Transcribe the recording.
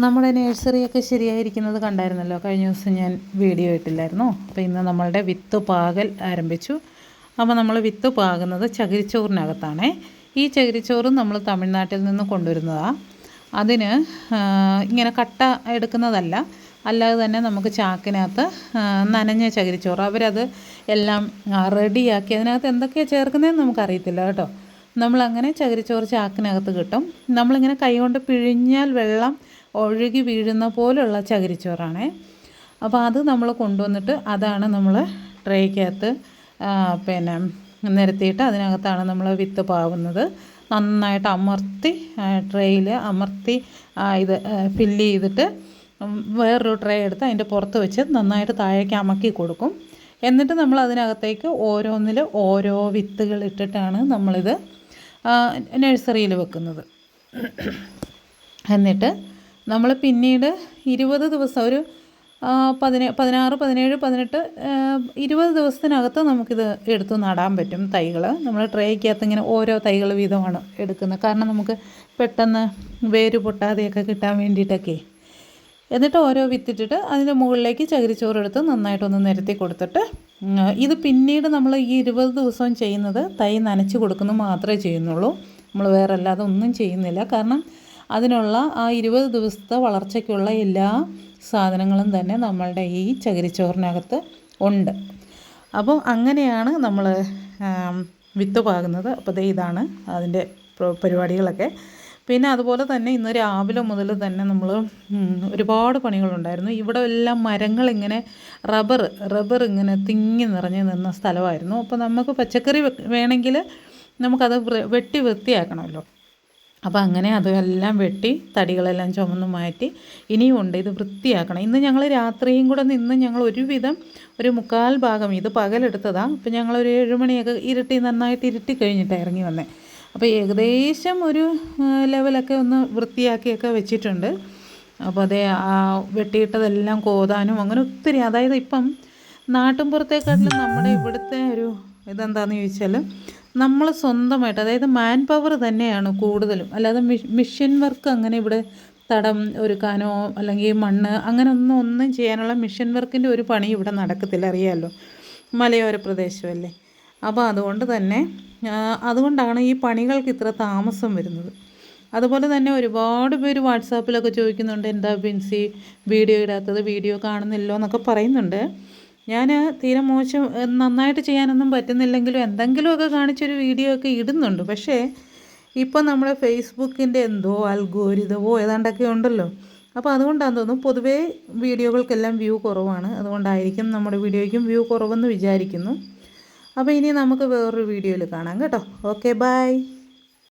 നമ്മുടെ നേഴ്സറിയൊക്കെ ശരിയായിരിക്കുന്നത് കണ്ടായിരുന്നല്ലോ. കഴിഞ്ഞ ദിവസം ഞാൻ വീഡിയോ ഇട്ടില്ലായിരുന്നു. അപ്പോൾ ഇന്ന് നമ്മളുടെ വിത്ത് പാകൽ ആരംഭിച്ചു. അപ്പോൾ നമ്മൾ വിത്ത് പാകുന്നത് ചകിരിച്ചോറിനകത്താണേ. ഈ ചകിരിച്ചോറ് നമ്മൾ തമിഴ്നാട്ടിൽ നിന്ന് കൊണ്ടുവരുന്നതാണ് അതിന് ഇങ്ങനെ കട്ട എടുക്കുന്നതല്ല. അല്ലാതെ തന്നെ നമുക്ക് ചാക്കിനകത്ത് നനഞ്ഞ ചകിരിച്ചോറ്. അവരത് എല്ലാം റെഡിയാക്കി. അതിനകത്ത് എന്തൊക്കെയാണ് ചേർക്കുന്നതെന്ന് നമുക്കറിയത്തില്ല കേട്ടോ. നമ്മളങ്ങനെ ചകിരിച്ചോറ് ചാക്കിനകത്ത് കിട്ടും. നമ്മളിങ്ങനെ കൈകൊണ്ട് പിഴിഞ്ഞാൽ വെള്ളം ഒഴുകി വീഴുന്ന പോലുള്ള ചകിരിച്ചോറാണേ. അപ്പോൾ അത് നമ്മൾ കൊണ്ടുവന്നിട്ട് അതാണ് നമ്മൾ ട്രേക്കകത്ത് പിന്നെ നിരത്തിയിട്ട് അതിനകത്താണ് നമ്മൾ വിത്ത് പാവുന്നത്. നന്നായിട്ട് അമർത്തി ട്രേയിൽ അമർത്തി ഇത് ഫില്ല് ചെയ്തിട്ട് വേറൊരു ട്രേ എടുത്ത് അതിന്റെ പുറത്ത് വെച്ച് നന്നായിട്ട് താഴേക്ക് അമക്കി കൊടുക്കും. എന്നിട്ട് നമ്മൾ അതിനകത്തേക്ക് ഓരോന്നിൽ ഓരോ വിത്തുകൾ ഇട്ടിട്ടാണ് നമ്മളിത് നഴ്സറിയിൽ വെക്കുന്നത്. എന്നിട്ട് നമ്മൾ പിന്നീട് ഇരുപത് ദിവസം ഒരു പതിന പതിനേ പതിനാറ് പതിനേഴ് പതിനെട്ട് ഇരുപത് ദിവസത്തിനകത്ത് നമുക്കിത് എടുത്ത് നടാൻ പറ്റും തൈകൾ നമ്മൾ ട്രേക്കകത്ത് ഇങ്ങനെ ഓരോ തൈകൾ വീതമാണ് എടുക്കുന്നത്. കാരണം നമുക്ക് പെട്ടെന്ന് വേര് പൊട്ടാതെയൊക്കെ കിട്ടാൻ വേണ്ടിയിട്ടൊക്കെ. എന്നിട്ട് ഓരോ വിത്തിട്ടിട്ട് അതിന്റെ മുകളിലേക്ക് ചകിരിച്ചോറ് എടുത്ത് നന്നായിട്ടൊന്ന് നിരത്തി കൊടുത്തിട്ട് ഇത് പിന്നീട് നമ്മൾ ഈ ഇരുപത് ദിവസവും ചെയ്യുന്നത് തൈ നനച്ച് കൊടുക്കുന്നത് മാത്രമേ ചെയ്യുന്നുള്ളൂ. നമ്മൾ വേറെ അല്ലാതെ ഒന്നും ചെയ്യുന്നില്ല. കാരണം അതിനുള്ള ആ ഇരുപത് ദിവസത്തെ വളർച്ചയ്ക്കുള്ള എല്ലാ സാധനങ്ങളും തന്നെ നമ്മളുടെ ഈ ചകിരിച്ചോറിനകത്ത് ഉണ്ട്. അപ്പോൾ അങ്ങനെയാണ് നമ്മൾ വിത്ത് പാകുന്നത്. അപ്പോൾ ദേ ഇതാണ് അതിന്റെ പരിപാടികളൊക്കെ. പിന്നെ അതുപോലെ തന്നെ ഇന്ന് രാവിലെ മുതൽ തന്നെ നമ്മൾ ഒരുപാട് പണികളുണ്ടായിരുന്നു. ഇവിടെ എല്ലാം മരങ്ങൾ ഇങ്ങനെ റബ്ബർ റബ്ബർ ഇങ്ങനെ തിങ്ങി നിറഞ്ഞ് നിന്ന സ്ഥലമായിരുന്നു. അപ്പോൾ നമുക്ക് പച്ചക്കറി വേണമെങ്കിൽ നമുക്കത് വെട്ടി വൃത്തിയാക്കണമല്ലോ. അപ്പോൾ അങ്ങനെ അതെല്ലാം വെട്ടി തടികളെല്ലാം ചുമന്ന് മാറ്റി ഇനിയും ഉണ്ട്. ഇത് വൃത്തിയാക്കണം. ഇന്ന് ഞങ്ങൾ രാത്രിയും കൂടെ നിന്ന് ഞങ്ങൾ ഒരുവിധം ഒരു മുക്കാൽ ഭാഗം ഇത് പകലെടുത്തതാണ് അപ്പോൾ ഞങ്ങളൊരു ഏഴുമണിയൊക്കെ ഇരുട്ടി നന്നായിട്ട് ഇരുട്ടി കഴിഞ്ഞിട്ട് ഇറങ്ങി വന്നേ. അപ്പോൾ ഏകദേശം ഒരു ലെവലൊക്കെ ഒന്ന് വൃത്തിയാക്കിയൊക്കെ വെച്ചിട്ടുണ്ട്. അപ്പോൾ അതേ ആ വെട്ടിയിട്ടതെല്ലാം കോതാനും അങ്ങനെ ഒത്തിരി. അതായത് ഇപ്പം നാട്ടിൻപുറത്തേക്കാട്ടിലും നമ്മുടെ ഇവിടുത്തെ ഒരു ഇതെന്താണെന്ന് ചോദിച്ചാൽ നമ്മൾ സ്വന്തമായിട്ട് അതായത് മാൻ പവർ തന്നെയാണ് കൂടുതലും. അല്ലാതെ മിഷ്യൻ വർക്ക് അങ്ങനെ ഇവിടെ തടം ഒരുക്കാനോ അല്ലെങ്കിൽ മണ്ണ് അങ്ങനെ ഒന്നും ഒന്നും ചെയ്യാനുള്ള മിഷൻ വർക്കിന്റെ ഒരു പണി ഇവിടെ നടക്കത്തില്ല. അറിയാമല്ലോ മലയോര പ്രദേശമല്ലേ? അപ്പോൾ അതുകൊണ്ട് തന്നെ അതുകൊണ്ടാണ് ഈ പണികൾക്ക് ഇത്ര താമസം വരുന്നത്. അതുപോലെ തന്നെ ഒരുപാട് പേര് വാട്സാപ്പിലൊക്കെ ചോദിക്കുന്നുണ്ട് എന്താ ബിൻസി വീഡിയോ ഇടാത്തത് വീഡിയോ കാണുന്നില്ലോ എന്നൊക്കെ പറയുന്നുണ്ട്. ഞാൻ തീരെ മോശം നന്നായിട്ട് ചെയ്യാനൊന്നും പറ്റുന്നില്ലെങ്കിലും എന്തെങ്കിലുമൊക്കെ കാണിച്ചൊരു വീഡിയോ ഒക്കെ ഇടുന്നുണ്ട്. പക്ഷേ ഇപ്പം നമ്മുടെ ഫേസ്ബുക്കിന്റെ എന്തോ അൽഗോരിതമോ ഏതാണ്ടൊക്കെ ഉണ്ടല്ലോ. അപ്പോൾ അതുകൊണ്ടാന്ന് തോന്നുന്നു പൊതുവേ വീഡിയോകൾക്കെല്ലാം വ്യൂ കുറവാണ്. അതുകൊണ്ടായിരിക്കും നമ്മുടെ വീഡിയോയ്ക്കും വ്യൂ കുറവെന്ന് വിചാരിക്കുന്നു. അപ്പോൾ ഇനി നമുക്ക് വേറൊരു വീഡിയോയിൽ കാണാം കേട്ടോ. Okay bye.